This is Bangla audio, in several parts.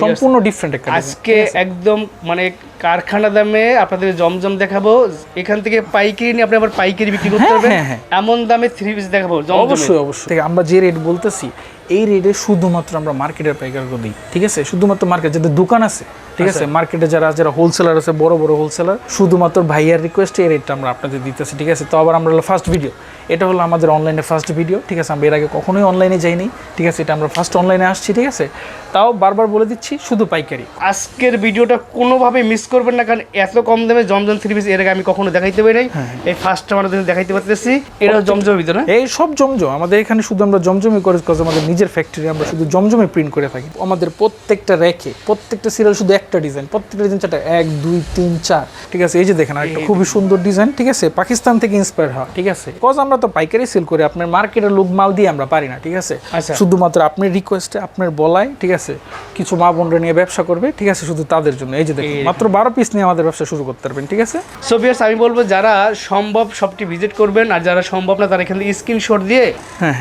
সম্পূর্ণ ডিফারেন্ট একটা আজকে একদম মানে কারখানা দামে আপনাদের জমজম দেখাবো এখান থেকে পাইকারি নিয়ে আপনি আবার পাইকারি বিক্রি করতে হ্যাঁ, পারবেন। হ্যাঁ, হ্যাঁ। এমন দামে থ্রি পিস দেখাবো অবশ্যই অবশ্যই। ঠিক আমরা যে রেট বলতেছি এই রেটে শুধুমাত্র আমরা মার্কেটের পাইকারকে দিই ঠিক আছে? শুধুমাত্র মার্কেট যাদের দোকান আছে ঠিক আছে? মার্কেটে যারা যারা হোলসেলার আছে বড় বড় হোলসেলার শুধুমাত্র ভাইয়ার রিকোয়েস্টে এই রেটটা আমরা আপনাদের দিতেছি ঠিক আছে? তো আবার আমরা ফার্স্ট ভিডিও এটা হলো আমাদের অনলাইনে ফার্স্ট ভিডিও ঠিক আছে? আমরা এর আগে কখনোই অনলাইনে যাইনি ঠিক আছে? এটা আমরা ফার্স্ট অনলাইনে আসছি ঠিক আছে? তাও বারবার বলে দিচ্ছি শুধু পাইকারি। আজকের ভিডিওটা কোনোভাবে মিস করবেন না কারণ এত কম দামে জমজম থ্রি পিস এর আগে আমি কখনো দেখাইতে পারি নাই হ্যাঁ, এই ফার্স্ট আমাদের দেখাইতে পারতেছি। এটা জমজমের ভিতরে? এই সব জমজম আমাদের এখানে শুধু আমরা জমজমই করে কাজ আমাদের নিজের ফ্যাক্টরি আমরা শুধু জমজমে প্রিন্ট করে থাকি। আমাদের প্রত্যেকটা র্যাকে প্রত্যেকটা সিরিয়াল শুধু একটা ডিজাইন প্রত্যেকটা ডিজাইন চারটা এক দুই তিন চার ঠিক আছে? এই যে দেখেন একটা খুবই সুন্দর ডিজাইন ঠিক আছে? পাকিস্তান থেকে ইন্সপায়ার হয় ঠিক আছে? কজ আমরা তো পাইকারি সেল করি আপনার মার্কেটের লোক মাল দিয়ে আমরা পারি না ঠিক আছে? আচ্ছা। শুধুমাত্র আপনার রিকোয়েস্টে আপনার বলায় ঠিক আছে? কিছু মা বোনরা নিয়ে ব্যবসা করবে ঠিক আছে? শুধু তাদের জন্য এই যে দেখুন মাত্র বারো পিস নিয়ে আমাদের ব্যবসা শুরু করতে পারবেন ঠিক আছে? সো ভিউয়ার্স আমি বলব যারা সম্ভব সবটি ভিজিট করবেন আর যারা সম্ভব না তারা এখান থেকে স্ক্রিনশট দিয়ে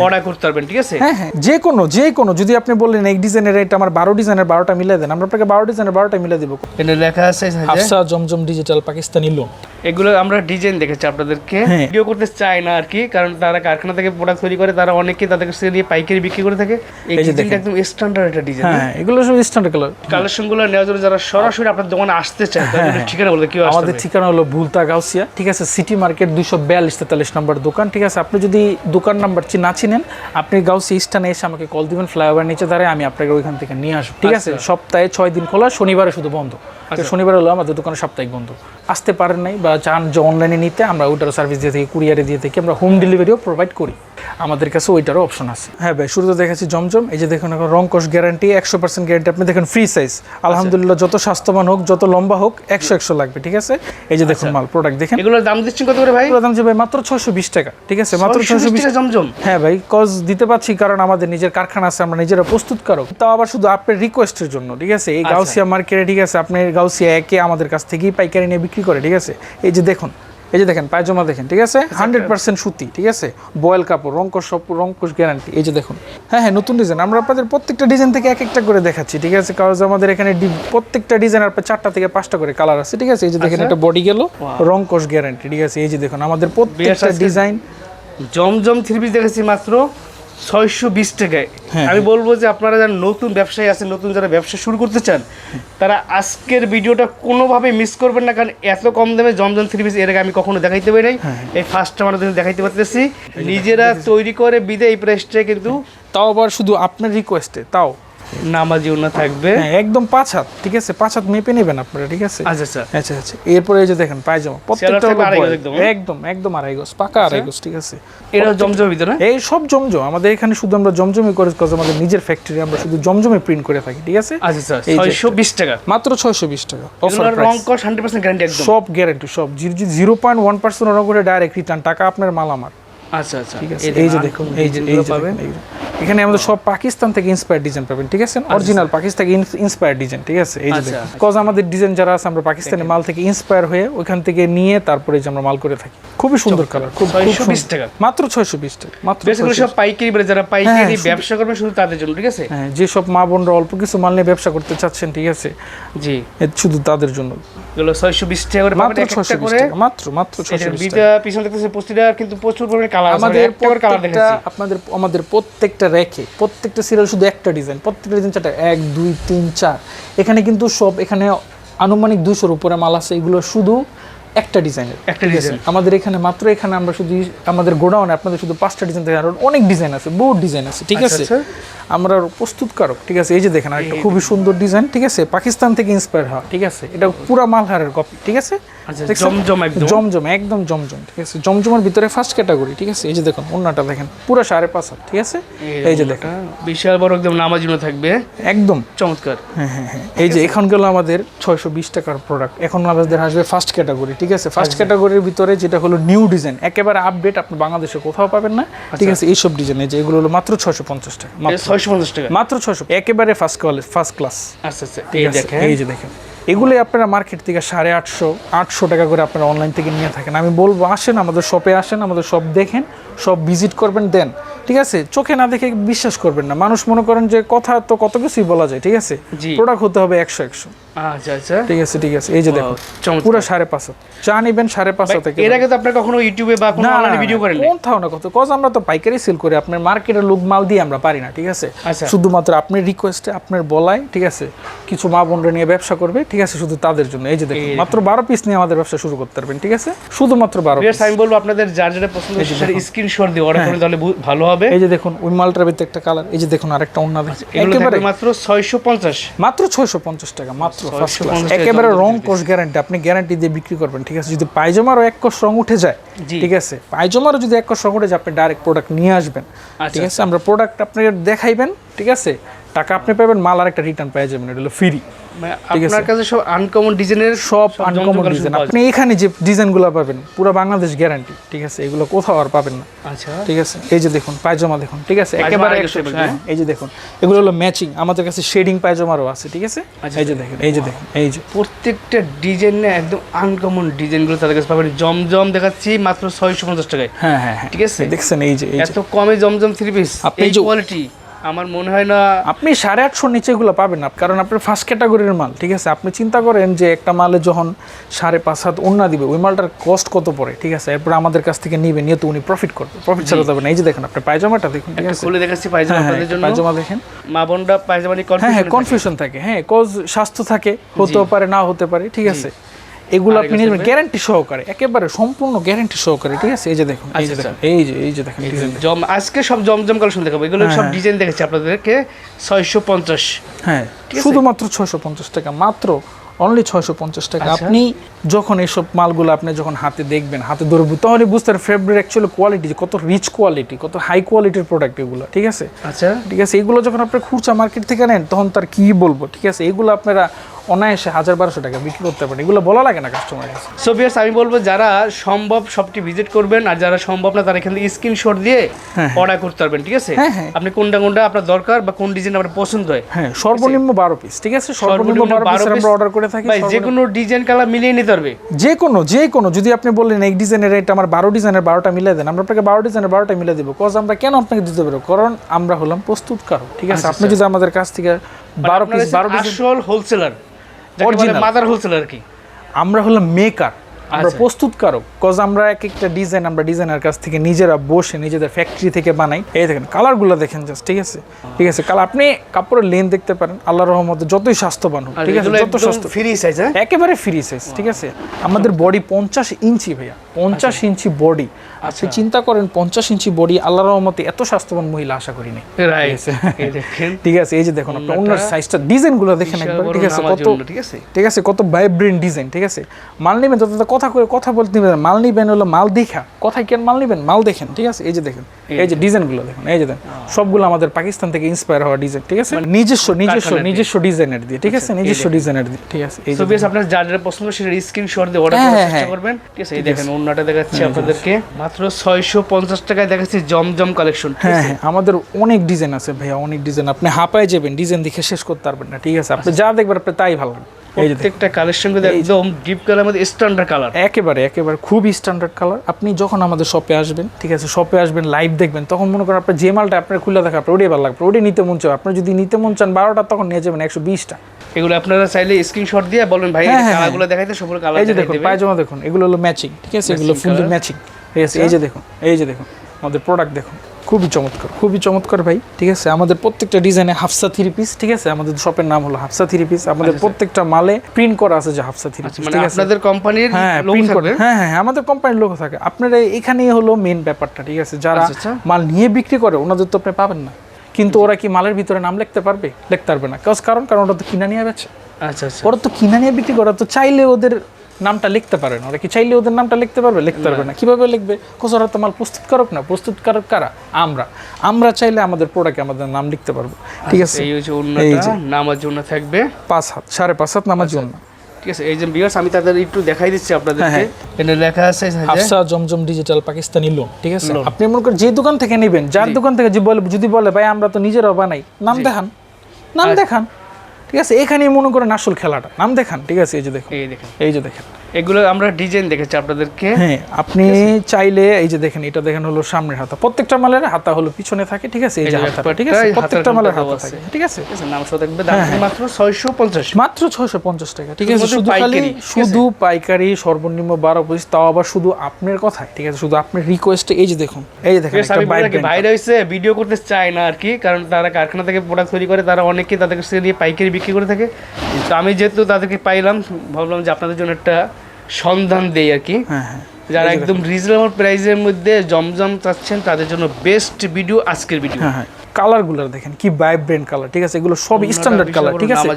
অর্ডার করতে পারবেন ঠিক আছে? হ্যাঁ হ্যাঁ যে কোনো যে কোনো যদি আপনি বললেন এই ডিজাইনের রেট আমার বারো ডিজাইনের বারোটা মিলে দেন আমরা আপনাকে বারো ডিজাইনের বারোটা মিলে দেবো। এটা লেখা আছে। হাফসা জমজম ডিজিটাল পাকিস্তানি লোন এগুলো আমরা ডিজাইন দেখেছি আপনাদেরকে। হ্যাঁ। ভিডিও করতে চাই না আর কি কারণ তারা কারখানা থেকে প্রোডাক্ট তৈরি করে তারা অনেকে তাদের কাছে নিয়ে পাইকারি বিক্রি করে থাকে। এই এই ডিজাইনটা একদম স্ট্যান্ডার্ড একটা ডিজাইন হ্যাঁ এগুলো সব স্ট্যান্ডার্ড কালার নেওয়ার জন্য যারা সরাসরি আপনার দোকানে আসতে চায় তাদের ঠিকানা বলতে কি হ্যাঁ, আমাদের ঠিকানা হলো ভুলতা গাউসিয়া ঠিক আছে? সিটি মার্কেট দুশো বিয়াল্লিশ তেতাল্লিশ নম্বর দোকান ঠিক আছে? আপনি যদি দোকান নাম্বার না চিনেন আপনি গাউসি স্থানে এসে আমাকে কল দিবেন ফ্লাইওভার নিচে দাঁড়ায় আমি আপনাকে ওইখান থেকে নিয়ে আসব ঠিক আছে? সপ্তাহে ছয় দিন খোলা শনিবারে শুধু বন্ধ। তো শনিবার হলো আমাদের দোকানে সাপ্তাহিক বন্ধ। আসতে পারেন নাই বা চান যে অনলাইনে নিতে আমরা ওইটারও সার্ভিস দিয়ে থাকি কুরিয়ারে দিয়ে থাকি আমরা হোম ডেলিভারিও প্রোভাইড করি। আমাদের কাছে ওইটারও অপশন আছে। হ্যাঁ ভাই শুরুতে দেখাচ্ছি জমজম। এই যে দেখুন এখন রংকশ গ্যারান্টি একশো পার্সেন্ট গ্যারান্টি আপনি দেখেন ফ্রি সাইজ আলহামদুলিল্লাহ যত স্বাস্থ্যবান হোক যত লম্বা হোক একশো একশো লাগবে ঠিক আছে? এই যে দেখুন মাল প্রোডাক্ট দেখেন। এগুলোর দাম দিচ্ছেন কত করে ভাই? দাম যে ভাই মাত্র ছয়শো বিশ টাকা ঠিক আছে? মাত্র 620 ছয়শো বিশ টাকা জমজম। হ্যাঁ ভাই কজ দিতে পারছি কারণ আমাদের নিজের কারখানা আছে আমরা নিজেরা প্রস্তুতকারক। তাও আবার শুধু আপনার রিকোয়েস্টের জন্য ঠিক আছে? এই গাউসিয়া মার্কেটে ঠিক আছে? আপনি গাউসিয়া একে আমাদের কাছ থেকেই পাইকারি নিয়ে বিক্রি করে ঠিক আছে? এই যে দেখুন এই যে দেখেন পায়জামা দেখেন ঠিক আছে? হান্ড্রেড পার্সেন্ট সুতি ঠিক আছে? বয়েল কাপড় রঙ্কশ সব রঙ্কশ গ্যারান্টি এই যে দেখুন। হ্যাঁ হ্যাঁ নতুন ডিজাইন আমরা আপনাদের প্রত্যেকটা ডিজাইন থেকে এক একটা করে দেখাচ্ছি ঠিক আছে? কারণ আমাদের এখানে প্রত্যেকটা ডিজাইন আপনার চারটা থেকে পাঁচটা করে কালার আছে ঠিক আছে? এই যে দেখেন একটা বডি গেল রঙ্কশ গ্যারান্টি ঠিক আছে? এই যে দেখুন আমাদের প্রত্যেকটা ডিজাইন জমজম থ্রি পিস দেখেছি মাত্র। ছয়শো বিশ টাকায়। হ্যাঁ। আমি বলব যে আপনারা যারা নতুন ব্যবসায়ী আছেন নতুন যারা ব্যবসা শুরু করতে চান তারা আজকের ভিডিওটা কোনোভাবে মিস করবেন না কারণ এত কম দামে জমজম থ্রি পিস এর আগে আমি কখনো দেখাইতে পারি নাই। হ্যাঁ, এই ফার্স্ট আমার দেখাইতে পারতেছি। নিজেরা তৈরি করে বিদে এই প্রাইসটা কিন্তু তাও আবার শুধু আপনার রিকোয়েস্টে তাও। নামাজি উন্না থাকবে। হ্যাঁ একদম পাঁচ হাত ঠিক আছে? পাঁচ হাত মেপে নেবেন আপনারা ঠিক আছে? আচ্ছা আচ্ছা। আচ্ছা আচ্ছা। এরপরে এই যে দেখেন পায়জামা প্রত্যেকটা boil। একদম, একদম আড়াই গজ পাকা আড়াই গজ ঠিক আছে? এটা ভিতরে? এই সব জমজম আমাদের এখানে শুধু আমরা জমজমই করে কাজ আমাদের নিজের ফ্যাক্টরি আমরা শুধু জমজমে প্রিন্ট করে থাকি ঠিক আছে? আচ্ছা আচ্ছা ছয়শো বিশ টাকা। মাত্র ছয়শো বিশ টাকা অফার রং কস হান্ড্রেড পার্সেন্ট গ্যারান্টি একদম। সব গ্যারান্টি সব। জিরো পয়েন্ট ওয়ান পার্সেন্ট রং করে ডাইরেক্ট রিটার্ন টাকা আপনার মাল আমার আচ্ছা আচ্ছা। ঠিক আছে। এই যে দেখুন এই যে এই যে পাবেন? দেখুন, এই যে। এখানে আমাদের সব পাকিস্তান থেকে ইন্সপায়ার ডিজাইন পাবেন ঠিক আছে? অরিজিনাল পাকিস্তান থেকে ইন্সপায়ার ডিজাইন ঠিক আছে? এই যে আচ্ছা। কজ আমাদের ডিজাইন যারা আছে আমরা পাকিস্তানি মাল থেকে ইন্সপায়ার হয়ে ওইখান থেকে নিয়ে তারপরে যে আমরা মাল করে থাকি। খুবই সুন্দর কালার খুব খুব 620 টাকা। মাত্র ছয়শো বিশ টাকা মাত্র বেসিক্যালি সব পাইকারি বেড়ে যারা পাইকারি হ্যাঁ, ব্যবসা করবে শুধু তাদের জন্য ঠিক আছে? হ্যাঁ যেসব মা বোনরা অল্প কিছু মাল নিয়ে ব্যবসা করতে চাচ্ছেন ঠিক আছে? জি। শুধু তাদের জন্য। এগুলো ছয়শো বিশ টাকা করে মাত্র পাবেন এক ছয়শো একটা বিশ করে। টাকা মাত্র মাত্র ছয়শো এটার বিশ বিটা পিছনে দেখতেছে প্রতিটা কিন্তু প্রচুর পরিমাণে কালার আমাদের কালার দেখেছি। আপনাদের আমাদের প্রত্যেকটা রেখে প্রত্যেকটা সিরিয়াল শুধু একটা ডিজাইন প্রত্যেকটা ডিজাইন চারটা এক দুই তিন চার। এখানে কিন্তু সব এখানে আনুমানিক দুশোর উপরে মাল আছে এগুলো শুধু একটা ডিজাইনের একটা ডিজাইন আমাদের এখানে মাত্র এখানে আমরা শুধু আমাদের গোডাউনে আপনাদের শুধু পাঁচটা ডিজাইন থেকে আরও অনেক ডিজাইন আছে বহু ডিজাইন আছে ঠিক আছে? আচ্ছা। আমরা প্রস্তুতকারক ঠিক আছে? এই যে দেখেন একটা খুবই সুন্দর ডিজাইন ঠিক আছে? পাকিস্তান থেকে ইন্সপায়ার হওয়া ঠিক আছে? এটা পুরা মালহারের কপি ঠিক আছে? আচ্ছা? জমজম একদম। জমজম একদম জমজম ঠিক আছে? জমজমের ভিতরে ফার্স্ট ক্যাটাগরি ঠিক আছে? এই যে দেখুন অন্যটা দেখেন পুরো সাড়ে পাঁচ হাত ঠিক আছে? এই যে দেখেন। বিশাল বড় একদম নামাজিনো থাকবে। একদম। চমৎকার। হ্যাঁ হ্যাঁ হ্যাঁ। এই যে এখন গেল আমাদের ছয়শো বিশ টাকার প্রোডাক্ট এখন আমাদের আসবে ফার্স্ট ক্যাটাগরি ঠিক আছে? ফার্স্ট ক্যাটাগরির ভিতরে যেটা হলো নিউ ডিজাইন একেবারে আপডেট আপনি বাংলাদেশে কোথাও পাবেন না। ঠিক আছে? এইসব ডিজাইন এই যে এগুলো হলো মাত্র ছয়শো পঞ্চাশ টাকা মাত্র- ছয়শো পঞ্চাশ টাকা। মাত্র ছয়শো একেবারে ফার্স্ট কোয়ালিটি ফার্স্ট ক্লাস আচ্ছা আচ্ছা। এই দেখেন। এই যে দেখেন। এগুলোই আপনারা মার্কেট থেকে সাড়ে আটশো আটশো টাকা করে আপনারা অনলাইন থেকে নিয়ে থাকেন। আমি বলব আসেন আমাদের শপে আসেন আমাদের শপ দেখেন সব ভিজিট করবেন দেন। ঠিক আছে? চোখে না দেখে বিশ্বাস করবেন না। মানুষ মনে করেন যে কথা তো কত কিছুই বলা যায় ঠিক আছে? প্রোডাক্ট হতে হবে একশো একশো। আচ্ছা আচ্ছা। ঠিক আছে ঠিক আছে। এই যে দেখুন পুরো সাড়ে পাঁচ চা নিবেন সাড়ে পাঁচ থেকে। এর আগে তো আপনার কখনো ইউটিউবে বা কোনো অনলাইনে ভিডিও করেন নাই? না কত কজ আমরা তো পাইকারি সেল করি আপনার মার্কেটের লোক মাল দিয়ে আমরা পারি না ঠিক আছে। শুধুমাত্র আপনার রিকোয়েস্টে আপনার বলায় ঠিক আছে? কিছু মা বোনরা নিয়ে ব্যবসা করবে ঠিক আছে? শুধু তাদের জন্য। এই যে দেখুন মাত্র বারো পিস নিয়ে আমাদের ব্যবসা শুরু করতে পারবেন ঠিক আছে? শুধুমাত্র বারো Viewers, আমি বলব আপনাদের যার যেটা পছন্দ সেটা স্ক্রিনশট দিয়ে অর্ডার করে তাহলে ভালো হবে। এই যে দেখুন ওই মালটার ভিতরে একটা কালার এই যে দেখুন আরেকটা অন্য একেবারে মাত্র ছয়শো পঞ্চাশ। মাত্র ছয়শো পঞ্চাশ টাকা মাত্র ফার্স্ট ক্লাস একেবারে রং কোষ গ্যারান্টি আপনি গ্যারান্টি দিয়ে বিক্রি করবেন ঠিক আছে? যদি পায়জামারও এক কোষ রং উঠে যায় ঠিক আছে? পায়জামারও যদি এক কোষ রং উঠে যায় আপনি ডাইরেক্ট প্রোডাক্ট নিয়ে আসবেন আচ্ছা, ঠিক আছে? আমরা প্রোডাক্ট আপনাকে দেখাইবেন ঠিক আছে? টাকা আপনি পাবেন মাল আর একটা রিটার্ন পেয়ে যাবেন এটা হলো ফ্রি মানে আপনার কাছে সব আনকমন ডিজাইনের সব আনকমন ডিজাইন পাওয়া আপনি এখানে যে ডিজাইনগুলো পাবেন পুরো বাংলাদেশ গ্যারান্টি ঠিক আছে? এগুলো কোথাও আর পাবেন না। আচ্ছা। ঠিক আছে? এই যে দেখুন পায়জামা দেখুন ঠিক আছে? একেবারে আরেকটা 100 shape এর, হ্যাঁ, এই যে দেখুন এগুলো হলো ম্যাচিং আমাদের কাছে শেডিং পায়জামারও আছে ঠিক আছে? আচ্ছা, এই যে দেখুন এই যে দেখুন এই যে। প্রত্যেকটা ডিজাইন না একদম আনকমন ডিজাইনগুলো তাদের কাছে পাবেন। জমজম দেখাচ্ছি মাত্র ছয়শো পঞ্চাশ টাকায়। হ্যাঁ হ্যাঁ হ্যাঁ। ঠিক আছে? দেখছেন এই যে এত কমে জমজম থ্রি পিস আপনি এই যে- কোয়ালিটি আমার মনে হয় না আপনি সাড়ে আটশোর নিচে এগুলো পাবেন না কারণ আপনার ফার্স্ট ক্যাটাগরির মাল ঠিক আছে? আপনি চিন্তা করেন যে একটা মালে যখন সাড়ে পাঁচ হাত অন্য দিবে ওই মালটার কস্ট কত পড়ে ঠিক আছে? এরপর আমাদের কাছ থেকে নিবে নিয়ে তো উনি প্রফিট করবে প্রফিট ছাড়া যাবে না। এই যে দেখেন আপনি পায়জামাটা দেখুন ঠিক আছে? খুলে দেখাচ্ছি পায়জামা হ্যাঁ হ্যাঁ আপনাদের জন্য। পায়জামা দেখেন। মা বোনরা পায়জামা নিয়ে হ্যাঁ হ্যাঁ কনফিউশন থাকে। হ্যাঁ কজ স্বাস্থ্য থাকে হতেও পারে না হতে পারে ঠিক আছে? এগুলো আপনি নেবেন গ্যারান্টি সহকারে একেবারে সম্পূর্ণ গ্যারান্টি সহকারে ঠিক আছে? এই যে দেখুন এই যে আচ্ছা, দেখুন এই যে এই যে দেখেন জম আজকে সব জমজম কালেকশন দেখাবো। এগুলো হ্যাঁ, সব হ্যাঁ। ডিজাইন দেখেছি আপনাদেরকে ছয়শো পঞ্চাশ। হ্যাঁ শুধুমাত্র ছয়শো পঞ্চাশ টাকা মাত্র অনলি ছয়শো পঞ্চাশ টাকা। আচ্ছা। আপনি যখন এইসব মালগুলো আপনি যখন হাতে দেখবেন হাতে ধরবেন তখনই বুঝতে পারবেন ফেব্রিক অ্যাকচুয়ালি কোয়ালিটি কত রিচ কোয়ালিটি কত হাই কোয়ালিটির প্রোডাক্ট এগুলো ঠিক আছে? আচ্ছা। ঠিক আছে এগুলো যখন আপনি খুচরা মার্কেট থেকে নেন তখন তার কি বলব ঠিক আছে? এগুলো আপনারা অনায়াসে হাজার বারোশো টাকা বিক্রি করতে পারেন। এগুলো বলা লাগে না কাস্টমার কাছে। সো বিয়ার্স আমি বলব যারা সম্ভব সবটি ভিজিট করবেন আর যারা সম্ভব না তারা এখান থেকে স্ক্রিনশট দিয়ে হ্যাঁ, অর্ডার করতে পারবেন ঠিক আছে? হ্যাঁ, হ্যাঁ। আপনি কোনটা কোনটা আপনার দরকার বা কোন ডিজাইন আপনার পছন্দ হয় হ্যাঁ সর্বনিম্ন বারো পিস ঠিক আছে? সর্বনিম্ন বারো পিস আমরা অর্ডার করে থাকি যে কোনো ডিজাইন কালার মিলিয়ে নিতে পারবে। যে কোনো যে কোনো যদি আপনি বললেন এক ডিজাইনের এটা আমার বারো ডিজাইনের বারোটা মিলে দেন আমরা আপনাকে বারো ডিজাইনের বারোটা মিলে দেবো কজ আমরা কেন আপনাকে দিতে পারব? কারণ আমরা হলাম প্রস্তুতকারক ঠিক আছে? আপনি যদি আমাদের কাছ থেকে বারো পিস বারো আসল হোলসেলার কি। আমরা হলাম মেকার আমরা আচ্ছা। প্রস্তুতকারক কজ আমরা এক একটা ডিজাইন আমরা ডিজাইনার কাছ থেকে নিজেরা বসে নিজেদের ফ্যাক্টরি থেকে বানাই। এই দেখেন কালারগুলো দেখেন জাস্ট ঠিক আছে? ঠিক আছে কালার আপনি কাপড়ের লেন দেখতে পারেন আল্লাহ রহমতে যতই স্বাস্থ্যবান হোক ঠিক আছে? যত স্বাস্থ্য ফ্রি সাইজ হ্যাঁ? একেবারে ফ্রি সাইজ ঠিক আছে? আমাদের বডি পঞ্চাশ ইঞ্চি ভাইয়া পঞ্চাশ ইঞ্চি বডি আপনি চিন্তা করেন পঞ্চাশ ইঞ্চি বডি আল্লাহর রহমতে এত স্বাস্থ্যবান মহিলা আশা করিনি ঠিক আছে? এই যে দেখুন আপনার অন্য সাইজটা ডিজাইনগুলো দেখেন একবার ঠিক আছে কত ঠিক আছে? ঠিক আছে কত ভাইব্রেন্ট ডিজাইন ঠিক আছে? মাল নেবেন তত তো কথা করে কথা বলতে নেবেন মাল নিবেন হলো মাল দেখা। কথায় কেন মাল নেবেন? মাল দেখেন ঠিক আছে? এই যে দেখেন এই যে ডিজাইনগুলো দেখুন এই যে দেখেন সবগুলো আমাদের পাকিস্তান থেকে ইন্সপায়ার হওয়া ডিজাইন ঠিক আছে? নিজস্ব নিজস্ব দিয়ে। নিজস্ব ডিজাইনের দিয়ে ঠিক আছে? নিজস্ব ডিজাইনের দিয়ে ঠিক আছে? এই যে আপনার যার যার পছন্দ সেটা স্ক্রিনশট দিয়ে অর্ডার হ্যাঁ, করার হ্যাঁ, চেষ্টা হ্যাঁ। করবেন। ঠিক আছে এই দেখেন অন্যটা দেখাচ্ছি আপনাদেরকে। মাত্র ছয়শো পঞ্চাশ টাকায় দেখাচ্ছি জমজম কালেকশন হ্যাঁ হ্যাঁ আমাদের অনেক ডিজাইন আছে ভাইয়া অনেক ডিজাইন আপনি হাঁপায় যাবেন ডিজাইন দেখে শেষ করতে পারবেন না ঠিক আছে? আপনি যা দেখবেন আপনি তাই ভালো লাগবে। প্রত্যেকটা কালেকশন কিন্তু একদম ডিপ কালার মধ্যে স্ট্যান্ডার্ড কালার একেবারে একেবারে খুবই স্ট্যান্ডার্ড কালার আপনি যখন আমাদের শপে আসবেন ঠিক আছে শপে আসবেন লাইভ দেখবেন তখন মনে করেন আপনার যে মালটা আপনার খুলে দেখা আপনার ওটাই ভালো লাগবে। ওটাই নিতে মন চায়। আপনার যদি নিতে মন চান বারোটা তখন নিয়ে যাবেন একশো বিশটা। এগুলো আপনারা চাইলে স্ক্রিনশট দিয়ে বলবেন ভাই হ্যাঁ, হ্যাঁ, কালারগুলো দেখাইতে কালার এই যে দেখুন পায়জামা দেখুন এগুলো হলো ম্যাচিং ঠিক আছে? এগুলো Matching ম্যাচিং ঠিক আছে এই যে দেখুন এই যে দেখুন আমাদের প্রোডাক্ট দেখুন খুবই চমৎকার খুবই চমৎকার ভাই ঠিক আছে? আমাদের প্রত্যেকটা ডিজাইনে হাফসা থ্রি পিস ঠিক আছে? আমাদের শপের নাম হলো হাফসা থ্রি পিস আমাদের প্রত্যেকটা মালে প্রিন্ট করা আছে যে হাফসা থ্রি পিস মানে ঠিক আছে? আপনাদের কোম্পানির হ্যাঁ প্রিন্ট করে হ্যাঁ হ্যাঁ হ্যাঁ, আমাদের কোম্পানির লোক থাকে। আপনারা এখানেই হলো মেন ব্যাপারটা ঠিক আছে? যারা আচ্ছা, আচ্ছা। মাল নিয়ে বিক্রি করে ওনাদের তো আপনি পাবেন না। কিন্তু ওরা কি মালের ভিতরে নাম লিখতে পারবে? লিখতে পারবে না। কারণ কারণ কারণ ওরা তো কিনা নিয়ে বেছে আচ্ছা আচ্ছা। ওরা তো কিনা নিয়ে বিক্রি করে তো চাইলে ওদের নামটা লিখতে পারে না। ওরা কি চাইলে ওদের নামটা লিখতে পারবে? লিখতে পারবে না। কীভাবে লিখবে? কোচ ওরা তো মাল প্রস্তুতকারক না? প্রস্তুতকারক কারা? আমরা। আমরা চাইলে আমাদের প্রোডাক্টে আমাদের নাম লিখতে পারব। ঠিক আছে? এই হচ্ছে এই অন্যটা নামার জন্য থাকবে। পাঁচ হাত সাড়ে পাঁচ হাত নামার জন্য ঠিক আছে এই যে ভিউয়ার্স আমি তাদের একটু দেখাই দিচ্ছি আপনাদেরকে। হ্যাঁ, লেখা আছে হাফসা জমজম ডিজিটাল পাকিস্তানি লোন ঠিক আছে? আপনি মনে করেন যে দোকান থেকে নেবেন যার দোকান থেকে যে বলে যদি বলে ভাই আমরা তো নিজেরাও বানাই। নাম দেখান। নাম দেখান। ঠিক আছে? এখানেই মনে করেন আসল খেলাটা। নাম দেখান ঠিক আছে? এই যে দেখুন। এই দেখেন। এই যে দেখেন। এগুলো আমরা ডিজাইন দেখেছি আপনাদেরকে। হ্যাঁ আপনি চাইলে এই যে দেখেন এটা দেখেন হলো সামনের হাতা। প্রত্যেকটা মালের হাতা হলো পিছনে থাকে ঠিক আছে? এই যে ঠিক আছে? প্রত্যেকটা মালের হাতা থাকে ঠিক আছে? নাম সহ দাম মাত্র ছয়শো পঞ্চাশ। মাত্র ছয়শো পঞ্চাশ টাকা ঠিক আছে? শুধু পাইকারি, শুধু পাইকারি সর্বনিম্ন বারো পিস তাও আবার শুধু আপনার কথায় ঠিক আছে? শুধু আপনার রিকোয়েস্টে এই যে দেখুন এই যে দেখেন একটা বাইরে হয়েছে ভিডিও করতে চায় না আর কি কারণ তারা কারখানা থেকে প্রোডাক্ট তৈরি করে তারা অনেকে তাদের কাছে নিয়ে পাইকারি বিক্রি করে থাকে। তো আমি যেহেতু তাদেরকে পাইলাম ভাবলাম যে আপনাদের জন্য একটা সন্ধান দেই আর কি। হ্যাঁ হ্যাঁ। যারা একদম রিজনেবল প্রাইসের মধ্যে জমজম চাচ্ছেন তাদের জন্য বেস্ট ভিডিও আজকের ভিডিও হ্যাঁ হ্যাঁ। কালারগুলো দেখেন কি ভাইব্রেন্ট কালার ঠিক আছে? এগুলো সব স্ট্যান্ডার্ড কালার ঠিক আছে?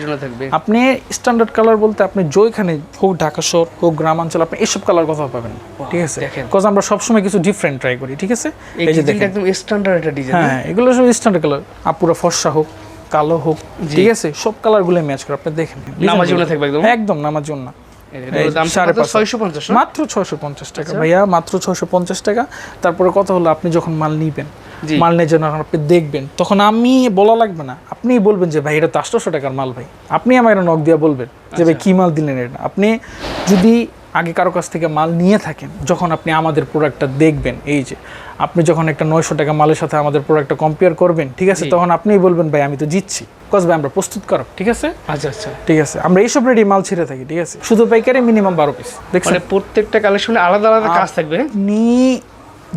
আপনি স্ট্যান্ডার্ড কালার বলতে আপনি যেখানে হোক ঢাকা শহর হোক গ্রামাঞ্চল আপনি এসব কালার কথা পাবেন ঠিক আছে? আমরা সবসময় কিছু ডিফারেন্ট ট্রাই করি ঠিক আছে? এই যে দেখেন। একদম স্ট্যান্ডার্ড একটা ডিজাইন হ্যাঁ এগুলো সব স্ট্যান্ডার্ড কালার আপুরা ফর্সা হোক কালো হোক ঠিক আছে? সব কালারগুলো ম্যাচ করে আপনি দেখেন। নামাজি থাকবে একদম? একদম নামার জন্য। মাত্র ছয়শো পঞ্চাশ টাকা ভাইয়া মাত্র ছয়শো পঞ্চাশ টাকা। তারপরে কথা হলো আপনি যখন মাল নিবেন মাল নিয়ে যখন আপনি দেখবেন তখন আমি বলা লাগবে না। আপনি বলবেন যে ভাই এটা তো আটশোশো টাকার মাল ভাই। আপনি আমার নখ দিয়ে বলবেন যে ভাই কি মাল দিলেন এটা? আপনি যদি আগে কারও কাছ থেকে মাল নিয়ে থাকেন যখন আপনি আমাদের প্রোডাক্টটা দেখবেন এই যে আপনি যখন একটা নয়শো টাকা মালের সাথে আমাদের প্রোডাক্টটা কম্পেয়ার করবেন ঠিক আছে? তখন আপনিই বলবেন ভাই আমি তো জিতছি। কজ ভাই আমরা প্রস্তুত করো ঠিক আছে? আচ্ছা আচ্ছা। ঠিক আছে আমরা এইসব রেডি মাল ছেড়ে থাকি ঠিক আছে? শুধু পাইকারি মিনিমাম বারো পিস দেখছেন? মানে প্রত্যেকটা কালেকশনে আলাদা আলাদা কাজ থাকবে? আপনি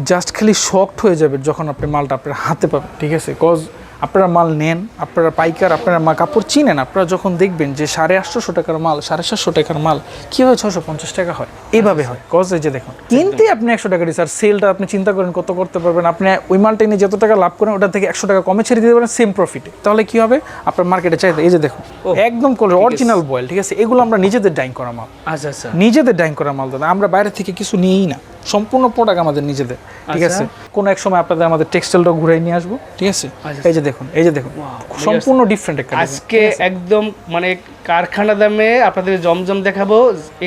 জাস্ট খালি শক্ট হয়ে যাবে যখন আপনি মালটা আপনার হাতে পাবেন ঠিক আছে? কজ আপনারা মাল নেন আপনারা পাইকার আপনারা মা কাপড় চিনেন আপনারা যখন দেখবেন যে সাড়ে আটশোশো টাকার মাল সাড়ে সাতশো টাকার মাল কীভাবে ছশো পঞ্চাশ টাকা হয়? এইভাবে হয়। কজ এই যে দেখুন কিনতে আপনি একশো টাকা আর সেলটা আপনি চিন্তা করেন কত করতে পারবেন। আপনি ওই মালটা নিয়ে যত টাকা লাভ করেন ওটা থেকে একশো টাকা কমে ছেড়ে দিতে পারেন সেম প্রফিটে তাহলে কী হবে? আপনার মার্কেটে চাইতে এই যে দেখুন একদম কলে অরিজিনাল বয়েল ঠিক আছে? এগুলো আমরা নিজেদের ডাইং করা মাল। আচ্ছা আচ্ছা। নিজেদের ডাইং করা মাল দাদা আমরা বাইরে থেকে কিছু নিয়েই না। সম্পূর্ণ প্রোডাক্ট আমাদের নিজেদের ঠিক আচ্ছা। আছে? কোন এক সময় আপনাদের আমাদের টেক্সটাইলটা ঘুরাই নিয়ে আসব ঠিক আছে? আচ্ছা। এই যে দেখুন এই যে দেখুন সম্পূর্ণ ডিফারেন্ট একটা আজকে একদম মানে কারখানা দামে আপনাদের জমজম দেখাবো।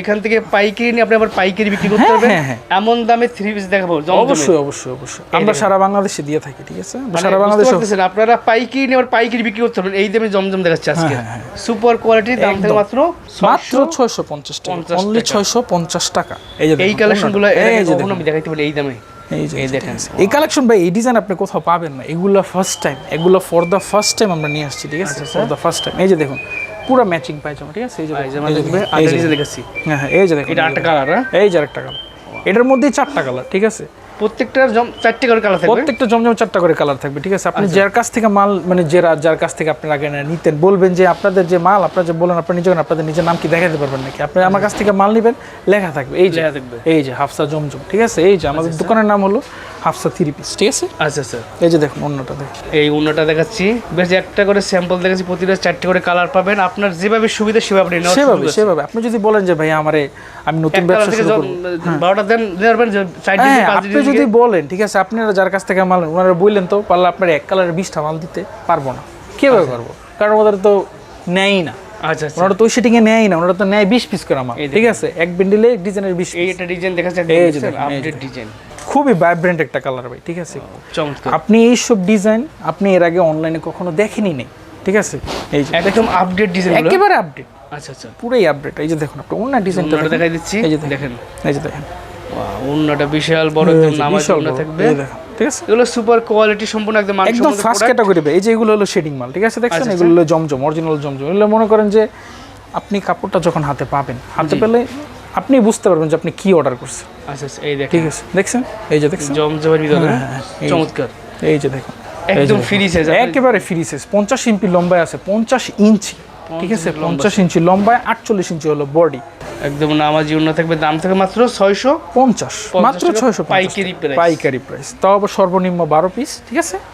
এখান থেকে পাইকারি নিয়ে আপনি আবার পাইকারি বিক্রি করতে হ্যাঁ, পারবেন। হ্যাঁ, হ্যাঁ। এমন দামে থ্রি পিস দেখাবো অবশ্যই অবশ্যই অবশ্যই। আমরা সারা বাংলাদেশে দিয়ে থাকি ঠিক আছে? মানে সারা বাংলাদেশে আপনারা পাইকারি নিয়ে আবার পাইকারি বিক্রি করতে পারবেন। এই দামে জমজম দেখাচ্ছে আজকে। সুপার কোয়ালিটির দাম থেকে মাত্র মাত্র 600 ছয়শো পঞ্চাশ টাকা। 50 অনলি টাকা। ছয়শো পঞ্চাশ টাকা। এই যে এই দেখুন, কালেকশনগুলো এই যে কখনো আমি দেখাইতে পারি এই দামে। এই কালেকশন ভাই এই ডিজাইন আপনি কোথাও পাবেন না। এগুলো ফার্স্ট টাইম এগুলো ফর দ্য ফার্স্ট টাইম আমরা নিয়ে আসছি ঠিক আছে? ফর দ্য ফার্স্ট টাইম এই যে দেখুন পুরো ম্যাচিং পায়জামা ঠিক আছে? এই যে পায়জামা এই দেখবে আর এই যে নিচে হ্যাঁ হ্যাঁ এই যে দেখুন এটা আটটা কালার এই যে আরেকটা কালার এটার মধ্যেই চারটা কালার ঠিক আছে? প্রত্যেকটার জম চারটে করে কালার থাকবে? প্রত্যেকটা জমজম চারটা করে কালার থাকবে ঠিক আছে? আচ্ছা। আপনি যার কাছ থেকে মাল মানে যারা যার কাছ থেকে আপনি আগে নিতেন বলবেন যে আপনাদের যে মাল আপনারা যে বলেন আপনার নিজের আপনাদের নিজের নাম কি দেখাতে পারবেন নাকি? আপনি আমার কাছ থেকে মাল নেবেন লেখা থাকবে এই যে। এই যে হাফসা জমজম ঠিক আছে? এই যে আমাদের দোকানের নাম হলো হাফসা থ্রি পিস ঠিক আছে? আচ্ছা আচ্ছা। এই যে দেখুন অন্যটা দেখুন। এই উন্নটা দেখাচ্ছি। বেশ একটা করে স্যাম্পল দেখাচ্ছি প্রতিটা চারটে করে কালার পাবেন। আপনার যেভাবে সুবিধা সেভাবে আপনি সেভাবে সেভাবে। আপনি যদি বলেন যে ভাই আমারে আমি নতুন ব্যবসা শুরু করব। বারোটা দেন দিতে যে চার ডিগ্রি হ্যাঁ আপনি যদি বলেন ঠিক আছে আপনারা যার কাছ থেকে মাল ওনারা বললেন তো পারলে আপনার এক কালারের বিশটা মাল দিতে পারব না। কীভাবে পারব? কারণ ওদের তো নেয়ই না। আচ্ছা আচ্ছা। ওনারা তো ওই সেটিংয়ে নেয়ই না ওনারা তো নেয় বিশ পিস করে এই ঠিক আছে? এক বিন্ডিলে ডিজাইনের বিশ এই একটা ডিজাইন দেখাচ্ছে এই যে দেখেন, এই যে আপডেট ডিজাইন খুবই ভাইব্রেন্ট একটা কালার ভাই ঠিক আছে? আপনি এইসব ডিজাইন আপনি এর আগে অনলাইনে কখনো দেখেনি নেই ঠিক আছে? এই যে একদম আপডেট ডিজাইন একেবারে আপডেট আচ্ছা আচ্ছা। পুরোই আপডেট এই যে দেখুন আপনি অন্য ডিজাইনটা দেখাই দিচ্ছি এই যে দেখেন। এই যে দেখেন। উন্নটা বিশাল বড় একদম নামাজ থাকবে। ঠিক আছে? এগুলো সুপার কোয়ালিটি সম্পূর্ণ একদম একদম ফার্স্ট। ক্যাটাগরি এই যে এগুলো হলো শেডিং মাল ঠিক আছে? দেখছেন? আচ্ছা, এগুলো হলো জমজম অরিজিনাল জমজম। এগুলো মনে করেন যে আপনি কাপড়টা যখন হাতে পাবেন হাতে পেলে আপনি বুঝতে পারবেন যে আপনি কি অর্ডার করছেন। আচ্ছা আচ্ছা এই দেখেন। ঠিক আছে দেখছেন? এই যে দেখছেন? জমজমের ভিতরে। হ্যাঁ, হ্যাঁ। চমৎকার। এই যে দেখুন। একদম ফ্রি সাইজ একেবারে ফ্রি সাইজ পঞ্চাশ ইঞ্চি লম্বায় আছে পঞ্চাশ ইঞ্চি। ঠিক আছে? পঞ্চাশ ইঞ্চি লম্বায় আটচল্লিশ ইঞ্চি হলো বডি একদম নামাজি উন্ন থাকবে দাম থেকে মাত্র ছয়শো পঞ্চাশ। মাত্র ছয়শো পাইকারি পাইকারি প্রাইস তাও আবার সর্বনিম্ন বারো পিস ঠিক আছে?